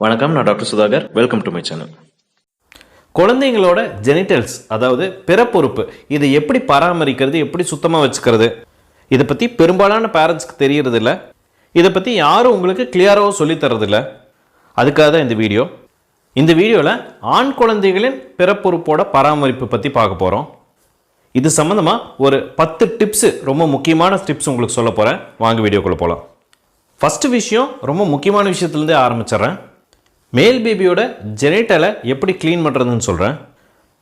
வணக்கம் நான் doctor Sudhakar. Welcome to my channel குழந்தைங்களோட ஜெனிட்டல்ஸ் அதாவது பிறப்புறுப்பு இதை எப்படி பராமரிக்கிறது எப்படி சுத்தமாக வச்சுக்கிறது இதை பற்றி பெரும்பாலான பேரண்ட்ஸ்க்கு தெரியறதில்ல. இதை பற்றி யாரும் உங்களுக்கு கிளியராகவும் சொல்லித்தரதில்ல அதுக்காக தான் இந்த வீடியோ. இந்த வீடியோவில் ஆண் குழந்தைகளின் பிறப்புறுப்போட பராமரிப்பு பற்றி பார்க்க போகிறோம் இது சம்மந்தமாக ஒரு பத்து டிப்ஸு ரொம்ப முக்கியமான டிப்ஸ் உங்களுக்கு சொல்ல போகிறேன் வாங்க வீடியோக்குள்ளே போகலாம் ஃபஸ்ட்டு விஷயம் ரொம்ப முக்கியமான விஷயத்துலேருந்தே ஆரம்பிச்சிடுறேன். மேல் பேபியோட ஜெனேட்டலை எப்படி க்ளீன் பண்ணுறதுன்னு சொல்கிறேன்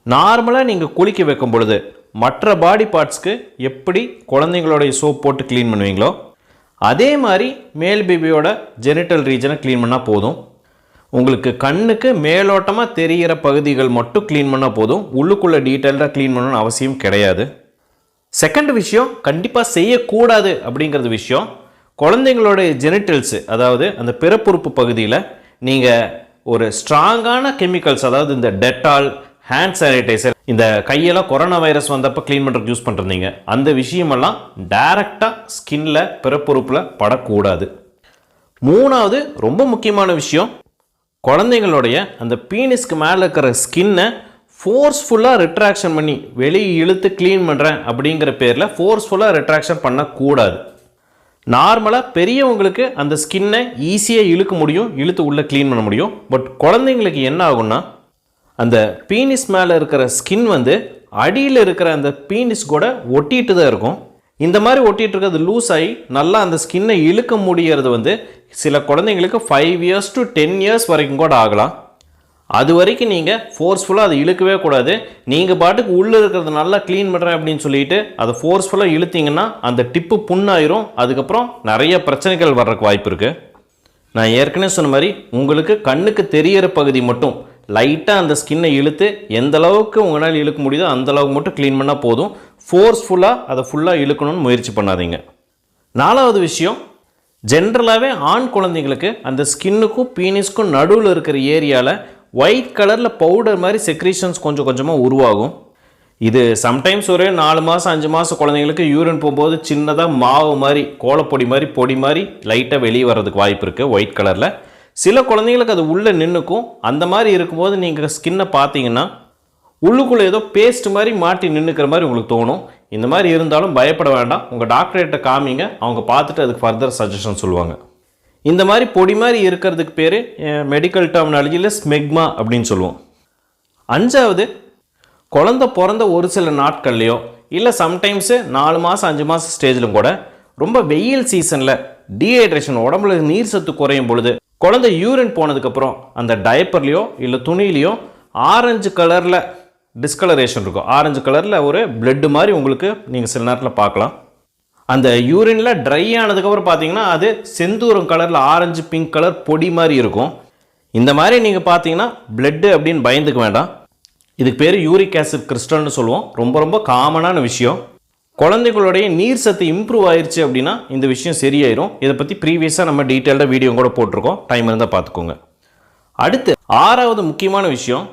நார்மலாக நீங்கள் குளிக்க வைக்கும் பொழுது மற்ற பாடி பார்ட்ஸ்க்கு எப்படி குழந்தைங்களுடைய சோப் போட்டு க்ளீன் பண்ணுவீங்களோ அதே மாதிரி மேல் பேபியோட ஜெனிட்டல் ரீஜனை க்ளீன் பண்ணால் போதும். உங்களுக்கு கண்ணுக்கு மேலோட்டமாக தெரிகிற பகுதிகள் மட்டும் க்ளீன் பண்ணால் போதும். உள்ளுக்குள்ளே டீட்டெயில்டாக க்ளீன் பண்ணணும்னு அவசியம் கிடையாது. செகண்ட் விஷயம் கண்டிப்பாக செய்யக்கூடாது அப்படிங்கிறது விஷயம். குழந்தைங்களுடைய ஜெனிட்டல்ஸு அதாவது அந்த பிறப்புறுப்பு பகுதியில் நீங்கள் ஒரு ஸ்ட்ராங்கான கெமிக்கல்ஸ் அதாவது இந்த டெட்டால் ஹேண்ட் சானிடைசர் இந்த கையெல்லாம் கொரோனா வைரஸ் வந்தப்போ க்ளீன் பண்ணுறதுக்கு யூஸ் பண்ணுறீங்க அந்த விஷயமெல்லாம் டைரெக்டாக ஸ்கின்ல பிறப்புறுப்பில் படக்கூடாது. மூணாவது ரொம்ப முக்கியமான விஷயம் குழந்தைங்களுடைய அந்த பீனிஸ்க்கு மேலே இருக்கிற ஸ்கின்னை ஃபோர்ஸ்ஃபுல்லாக ரிட்ராக்ஷன் பண்ணி வெளியே இழுத்து க்ளீன் பண்ணுறேன் அப்படிங்கிற பேரில் ஃபோர்ஸ்ஃபுல்லாக ரிட்ராக்ஷன் பண்ணக்கூடாது. நார்மலாக பெரியவங்களுக்கு அந்த ஸ்கின்னை ஈஸியாக இழுக்க முடியும் இழுத்து உள்ளே க்ளீன் பண்ண முடியும். பட் குழந்தைங்களுக்கு என்ன ஆகும்னா அந்த பீனிஸ் மேலே இருக்கிற ஸ்கின் வந்து அடியில் இருக்கிற அந்த பீனிஸ் கூட ஒட்டிட்டு தான் இருக்கும். இந்த மாதிரி ஒட்டிகிட்டு இருக்கிறது லூஸ் ஆகி நல்லா அந்த ஸ்கின்னை இழுக்க முடியறது வந்து சில குழந்தைங்களுக்கு five years to ten years வரைக்கும் கூட ஆகலாம். அது வரைக்கும் நீங்கள் ஃபோர்ஸ்ஃபுல்லாக அதை இழுக்கவே கூடாது. நீங்கள் பாட்டுக்கு உள்ளே இருக்கிறது நல்லா க்ளீன் பண்ணுறேன் அப்படின்னு சொல்லிட்டு அதை ஃபோர்ஸ்ஃபுல்லாக இழுத்தீங்கன்னா அந்த டிப்பு புண்ணாயிரும். அதுக்கப்புறம் நிறைய பிரச்சனைகள் வர்றதுக்கு வாய்ப்பு இருக்குது நான் ஏற்கனவே சொன்ன மாதிரி உங்களுக்கு கண்ணுக்கு தெரியிற பகுதி மட்டும் லைட்டாக அந்த ஸ்கின்னை இழுத்து எந்த அளவுக்கு உங்களால் இழுக்க முடியுதோ அந்த அளவுக்கு மட்டும் க்ளீன் பண்ணால் போதும். ஃபோர்ஸ்ஃபுல்லாக அதை ஃபுல்லாக இழுக்கணும்னு முயற்சி பண்ணாதீங்க. நாலாவது விஷயம் ஜென்ரலாகவே ஆண் குழந்தைங்களுக்கு அந்த ஸ்கின்னுக்கும் பீனிஸ்க்கும் நடுவில் இருக்கிற ஏரியாவில் ஒயிட் கலரில் பவுடர் மாதிரி செக்ரீஷன்ஸ் கொஞ்சம் கொஞ்சமாக உருவாகும். இது சம்டைம்ஸ் ஒரு நாலு மாதம் அஞ்சு மாதம் குழந்தைங்களுக்கு யூரின் போகும்போது சின்னதாக மாவு மாதிரி கோலப்பொடி மாதிரி பொடி மாதிரி லைட்டாக வெளியே வர்றதுக்கு வாய்ப்பு இருக்குது ஒயிட் கலரில் சில குழந்தைங்களுக்கு அது உள்ளே நின்றுக்கும் அந்த மாதிரி இருக்கும்போது நீங்கள் ஸ்கின்னை பார்த்தீங்கன்னா உள்ளுக்குள்ளே ஏதோ பேஸ்ட் மாதிரி மாட்டி நின்றுக்கிற மாதிரி உங்களுக்கு தோணும். இந்த மாதிரி இருந்தாலும் பயப்பட வேண்டாம். உங்கள் டாக்டர்கிட்ட காமிங்க. அவங்க பார்த்துட்டு அதுக்கு ஃபர்தர் சஜஷன் சொல்லுவாங்க. இந்த மாதிரி பொடி மாதிரி இருக்கிறதுக்கு பேர் மெடிக்கல் டெர்மினாலஜியில் ஸ்மெக்மா அப்படின்னு சொல்லுவோம். அஞ்சாவது குழந்த பிறந்த ஒரு சில நாட்கள்லையோ இல்லை சம்டைம்ஸு நாலு மாதம் அஞ்சு மாதம் ஸ்டேஜிலும் கூட ரொம்ப வெயில் சீசனில் டீஹைட்ரேஷன் உடம்புல நீர் சத்து குறையும் பொழுது குழந்தை யூரின் போனதுக்கப்புறம் அந்த டயப்பர்லேயோ இல்லை துணியிலையோ ஆரஞ்சு கலரில் டிஸ்கலரேஷன் இருக்கும். ஆரஞ்சு கலரில் ஒரு பிளட்டு மாதிரி உங்களுக்கு நீங்கள் சில நேரத்தில் பார்க்கலாம். அந்த யூரினில் ட்ரை ஆனதுக்கப்புறம் பார்த்தீங்கன்னா அது செந்தூரம் கலரில் ஆரஞ்சு பிங்க் கலர் பொடி மாதிரி இருக்கும். இந்த மாதிரி நீங்கள் பார்த்தீங்கன்னா பிளட்டு அப்படின்னு பயந்துக்க வேண்டாம். இதுக்கு பேர் யூரிக் ஆசிட் கிறிஸ்டல்னு சொல்லுவோம். ரொம்ப ரொம்ப காமனான விஷயம். குழந்தைகளுடைய நீர் சத்து இம்ப்ரூவ் ஆயிடுச்சு அப்படின்னா இந்த விஷயம் சரியாயிரும். இதை பற்றி ப்ரீவியஸாக நம்ம டீட்டெயில்டாக வீடியோ கூட போட்டிருக்கோம். டைம் இருந்தால் பார்த்துக்கோங்க அடுத்து ஆறாவது முக்கியமான விஷயம்.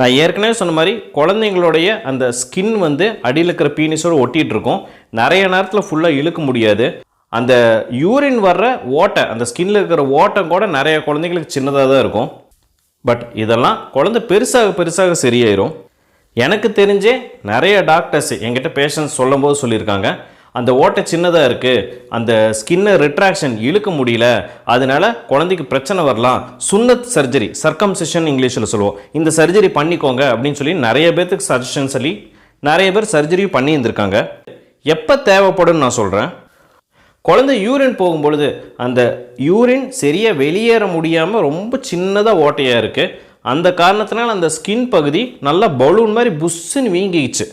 நான் ஏற்கனவே சொன்ன மாதிரி குழந்தைங்களுடைய அந்த ஸ்கின் வந்து அடியில் இருக்கிற பீனிஸோடு ஒட்டிகிட்டு இருக்கும் நிறைய நேரத்தில் ஃபுல்லாக இழுக்க முடியாது. அந்த யூரின் வர்ற ஓட்டை அந்த ஸ்கின்ல இருக்கிற ஓட்டம் கூட நிறைய குழந்தைங்களுக்கு சின்னதாக தான் இருக்கும். பட் இதெல்லாம் குழந்தை பெருசாக பெருசாக சரியாயிரும். எனக்கு தெரிஞ்சே நிறைய டாக்டர்ஸ் என்கிட்ட பேஷண்ட்ஸ் சொல்லும் போது சொல்லியிருக்காங்க. அந்த ஓட்டை சின்னதாக இருக்குது அந்த ஸ்கின்னை ரிட்ராக்ஷன் இழுக்க முடியல. அதனால குழந்தைக்கு பிரச்சனை வரலாம். சுன்னத் சர்ஜரி சர்க்கம்சிஷன் இங்கிலீஷில் சொல்லுவோம். இந்த சர்ஜரி பண்ணிக்கோங்க அப்படின்னு சொல்லி நிறைய பேர்த்துக்கு சஜஷன் சொல்லி நிறைய பேர் சர்ஜரியும் பண்ணியிருந்திருக்காங்க. எப்போ தேவைப்படும் நான் சொல்கிறேன் குழந்தை யூரின் போகும்பொழுது அந்த யூரின் சரியாக வெளியேற முடியாமல் ரொம்ப சின்னதாக ஓட்டையாக இருக்குது அந்த காரணத்தினால் அந்த ஸ்கின் பகுதி நல்லா பலூன் மாதிரி புஷ்ஷுன்னு வீங்கிச்சு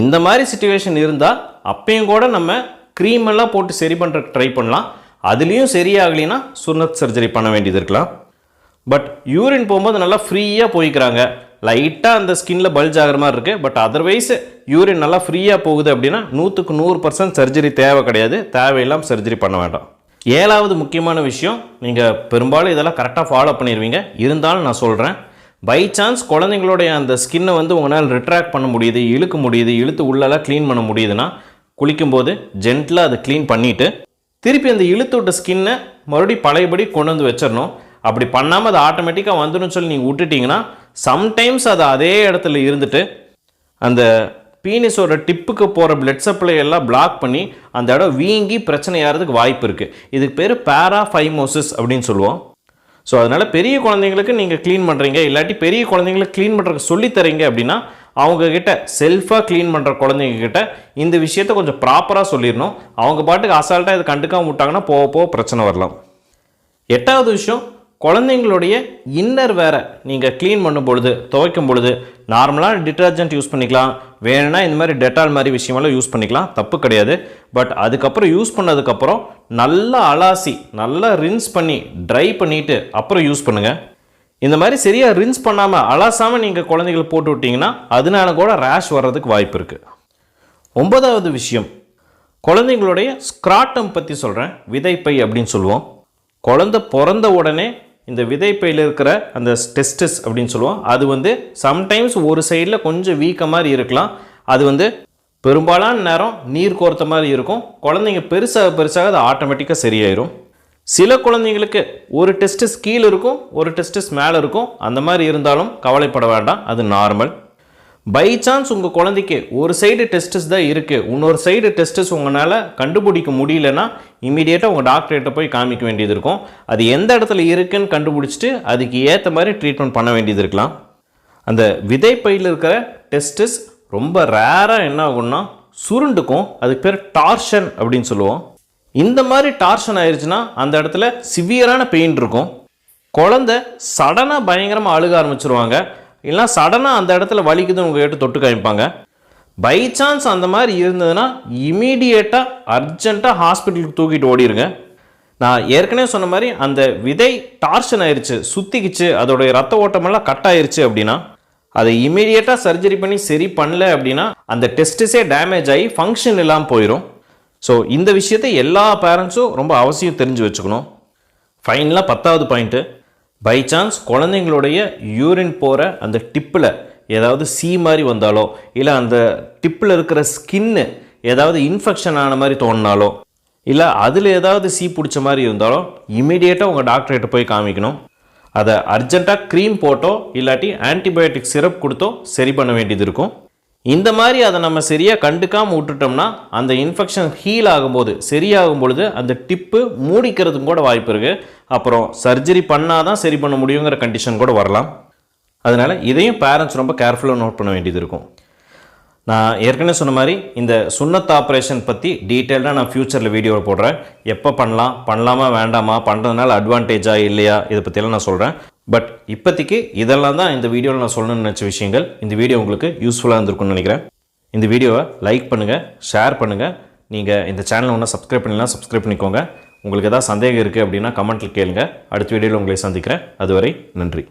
இந்த மாதிரி சுச்சுவேஷன் இருந்தால் அப்பயும் கூட நம்ம க்ரீம் எல்லாம் போட்டு சரி பண்ணுற ட்ரை பண்ணலாம். அதுலேயும் சரியாகலைன்னா சுர்ணத் சர்ஜரி பண்ண வேண்டியது இருக்கலாம். பட் யூரின் போகும்போது நல்லா ஃப்ரீயாக போய்க்கிறாங்க. லைட்டாக அந்த ஸ்கின்ல பல்ஜ் ஆகிற மாதிரி இருக்குது பட் அதர்வைஸ் யூரின் நல்லா ஃப்ரீயாக போகுது அப்படின்னா நூற்றுக்கு நூறு பர்சன்ட் சர்ஜரி தேவை கிடையாது. தேவையில்லாமல் சர்ஜரி பண்ண வேண்டாம். ஏழாவது முக்கியமான விஷயம் நீங்கள் பெரும்பாலும் இதெல்லாம் கரெக்டாக ஃபாலோ பண்ணிடுவீங்க இருந்தாலும் நான் சொல்கிறேன் பை சான்ஸ் குழந்தைங்களுடைய அந்த ஸ்கின்னை வந்து உங்களால் ரிட்ராக்ட் பண்ண முடியுது இழுக்க முடியுது இழுத்து உள்ளெல்லாம் க்ளீன் பண்ண முடியுதுன்னா குளிக்கும்போது ஜென்டிலாக அதை க்ளீன் பண்ணிவிட்டு திருப்பி அந்த இழுத்து விட்ட ஸ்கின்னை மறுபடியும் பழையபடி கொண்டு வந்து வச்சிடணும். அப்படி பண்ணாமல் அது ஆட்டோமேட்டிக்காக வந்துடும் சொல்லி நீங்கள் விட்டுட்டீங்கன்னா சம்டைம்ஸ் அது அதே இடத்துல இருந்துட்டு அந்த பீனிஸோட டிப்புக்கு போகிற பிளட் சப்ளை எல்லாம் பிளாக் பண்ணி அந்த இடம் வீங்கி பிரச்சனை ஆகிறதுக்கு வாய்ப்பு இருக்குது இதுக்கு பேர் பேராஃபைமோசிஸ் அப்படின்னு சொல்லுவோம். ஸோ அதனால் பெரிய குழந்தைங்களுக்கு நீங்கள் க்ளீன் பண்ணுறீங்க இல்லாட்டி பெரிய குழந்தைங்களுக்கு க்ளீன் பண்ணுறதுக்கு சொல்லித்தரீங்க அப்படின்னா அவங்கக்கிட்ட செல்ஃபாக க்ளீன் பண்ணுற குழந்தைங்கக்கிட்ட இந்த விஷயத்த கொஞ்சம் ப்ராப்பராக சொல்லிடணும் அவங்க பாட்டுக்கு அசால்ட்டாக இதை கண்டுக்காம விட்டாங்கன்னா போக போக பிரச்சனை வரலாம். எட்டாவது விஷயம் குழந்தைங்களுடைய இன்னர் வேற நீங்கள் க்ளீன் பண்ணும் பொழுது துவைக்கும் பொழுது நார்மலாக டிட்டர்ஜென்ட் யூஸ் பண்ணிக்கலாம். வேணும்னா இந்த மாதிரி டெட்டால் மாதிரி விஷயமெல்லாம் யூஸ் பண்ணிக்கலாம். தப்பு கிடையாது. பட் அதுக்கப்புறம் யூஸ் பண்ணதுக்கப்புறம் நல்லா அலாசி நல்லா ரின்ஸ் பண்ணி ட்ரை பண்ணிவிட்டு அப்புறம் யூஸ் பண்ணுங்கள் இந்த மாதிரி சரியாக ரின்ஸ் பண்ணாமல் அலாசாமல் நீங்கள் குழந்தைகளை போட்டு விட்டிங்கன்னா அதனால கூட ரேஷ் வர்றதுக்கு வாய்ப்பு இருக்குது ஒன்பதாவது விஷயம் குழந்தைங்களுடைய ஸ்க்ராட்டம் பற்றி சொல்கிறேன் விதைப்பை அப்படின்னு சொல்லுவோம். குழந்தை பிறந்த உடனே இந்த விதைப்பையில் இருக்கிற அந்த டெஸ்டஸ் அப்படின்னு சொல்லுவோம். அது வந்து சம்டைம்ஸ் ஒரு சைடில் கொஞ்சம் வீக்க மாதிரி இருக்கலாம். அது வந்து பெரும்பாலான நேரம் நீர் கோர்த்த மாதிரி இருக்கும். குழந்தைங்க பெருசாக பெருசாக அது ஆட்டோமேட்டிக்காக சரியாயிரும். சில குழந்தைங்களுக்கு ஒரு டெஸ்டஸ் கீழே இருக்கும் ஒரு டெஸ்டஸ் மேலே இருக்கும். அந்த மாதிரி இருந்தாலும் கவலைப்பட வேண்டாம் அது நார்மல் பை சான்ஸ் உங்கள் குழந்தைக்கு ஒரு சைடு டெஸ்ட்டஸ் தான் இருக்குது இன்னொரு சைடு டெஸ்ட்டஸ் உங்களால் கண்டுபிடிக்க முடியலன்னா இமீடியட்டாக உங்கள் டாக்டர்கிட்ட போய் காமிக்க வேண்டியது இருக்கும். அது எந்த இடத்துல இருக்குன்னு கண்டுபிடிச்சிட்டு அதுக்கு ஏற்ற மாதிரி ட்ரீட்மெண்ட் பண்ண வேண்டியது இருக்கலாம். அந்த விதைப்பையில் இருக்கிற டெஸ்ட்டஸ் ரொம்ப ரேராக என்ன ஆகும்னா சுருண்டுக்கும். அதுக்கு பேர் டார்ஷன் அப்படின்னு சொல்லுவோம். இந்த மாதிரி டார்ஷன் ஆயிடுச்சுன்னா அந்த இடத்துல சிவியரான பெயின் இருக்கும். குழந்தை சடனாக பயங்கரமாக அழுக ஆரம்பிச்சிருவாங்க. இல்லைனா சடனாக அந்த இடத்துல வலிக்குதுன்னு உங்கள் கேட்டு தொட்டு காமிப்பாங்க. பை சான்ஸ் அந்த மாதிரி இருந்ததுன்னா இமீடியேட்டாக அர்ஜென்ட்டாக ஹாஸ்பிட்டலுக்கு தூக்கிட்டு ஓடிடுங்க நான் ஏற்கனவே சொன்ன மாதிரி அந்த விதை டார்ஷன் ஆயிடுச்சு சுத்திக்கிச்சு. அதோடைய ரத்த ஓட்டமெல்லாம் கட் ஆயிடுச்சு அப்படின்னா அதை இமீடியட்டாக சர்ஜரி பண்ணி சரி பண்ணல அப்படின்னா அந்த டெஸ்ட்டுஸே டேமேஜ் ஆகி ஃபங்க்ஷன் இல்லாமல் போயிடும் ஸோ இந்த விஷயத்தை எல்லா பேரண்ட்ஸும் ரொம்ப அவசியம் தெரிஞ்சு வச்சுக்கணும். ஃபைனலாக பத்தாவது பாயிண்ட்டு பை சான்ஸ் குழந்தைங்களுடைய யூரின் போகிற அந்த டிப்பில் ஏதாவது சீ மாதிரி வந்தாலோ இல்லை அந்த டிப்பில் இருக்கிற ஸ்கின்னு ஏதாவது இன்ஃபெக்ஷன் ஆன மாதிரி தோணினாலோ இல்லை அதில் ஏதாவது சீ பிடிச்ச மாதிரி இருந்தாலோ இமீடியட்டாக உங்கள் டாக்டர்கிட்ட போய் காமிக்கணும். அதை அர்ஜென்ட்டாக க்ரீம் போட்டோ இல்லாட்டி ஆன்டிபயோட்டிக் சிரப் கொடுத்தோ சரி பண்ண வேண்டியது இருக்கும். இந்த மாதிரி அதை நம்ம சரியாக கண்டுக்காமல் விட்டுட்டோம்னா அந்த இன்ஃபெக்ஷன் ஹீல் ஆகும்போது சரியாகும் பொழுது அந்த டிப்பு மூடிக்கிறதுக்கும் கூட வாய்ப்பு இருக்குது அப்புறம் சர்ஜரி பண்ணால் தான் சரி பண்ண முடியுங்கிற கண்டிஷன் கூட வரலாம். அதனால் இதையும் பேரண்ட்ஸ் ரொம்ப கேர்ஃபுல்லாக நோட் பண்ண வேண்டியது இருக்கும். நான் ஏற்கனவே சொன்ன மாதிரி இந்த சுண்ணத் ஆப்ரேஷன் பற்றி டீட்டெயில்டாக நான் ஃப்யூச்சரில் வீடியோ போடுறேன். எப்போ பண்ணலாம் பண்ணலாமா வேண்டாமா பண்ணுறதுனால அட்வான்டேஜா இல்லையா இதை பற்றியெல்லாம் நான் சொல்கிறேன் பட் இப்போதைக்கு இதெல்லாம் தான் இந்த வீடியோவில் நான் சொல்லணும்னு நினச்ச விஷயங்கள். இந்த வீடியோ உங்களுக்கு யூஸ்ஃபுல்லாக இருந்திருக்கும்னு நினைக்கிறேன். இந்த வீடியோவை லைக் பண்ணுங்கள் ஷேர் பண்ணுங்கள் நீங்கள் இந்த சேனலை ஒன்று சப்ஸ்கிரைப் பண்ணலாம் சப்ஸ்கிரைப் பண்ணிக்கோங்க. உங்களுக்கு ஏதாவது சந்தேகம் இருக்குது அப்படின்னா கமெண்ட்டில் கேளுங்க. அடுத்த வீடியோவில் உங்களை சந்திக்கிறேன். அதுவரை நன்றி.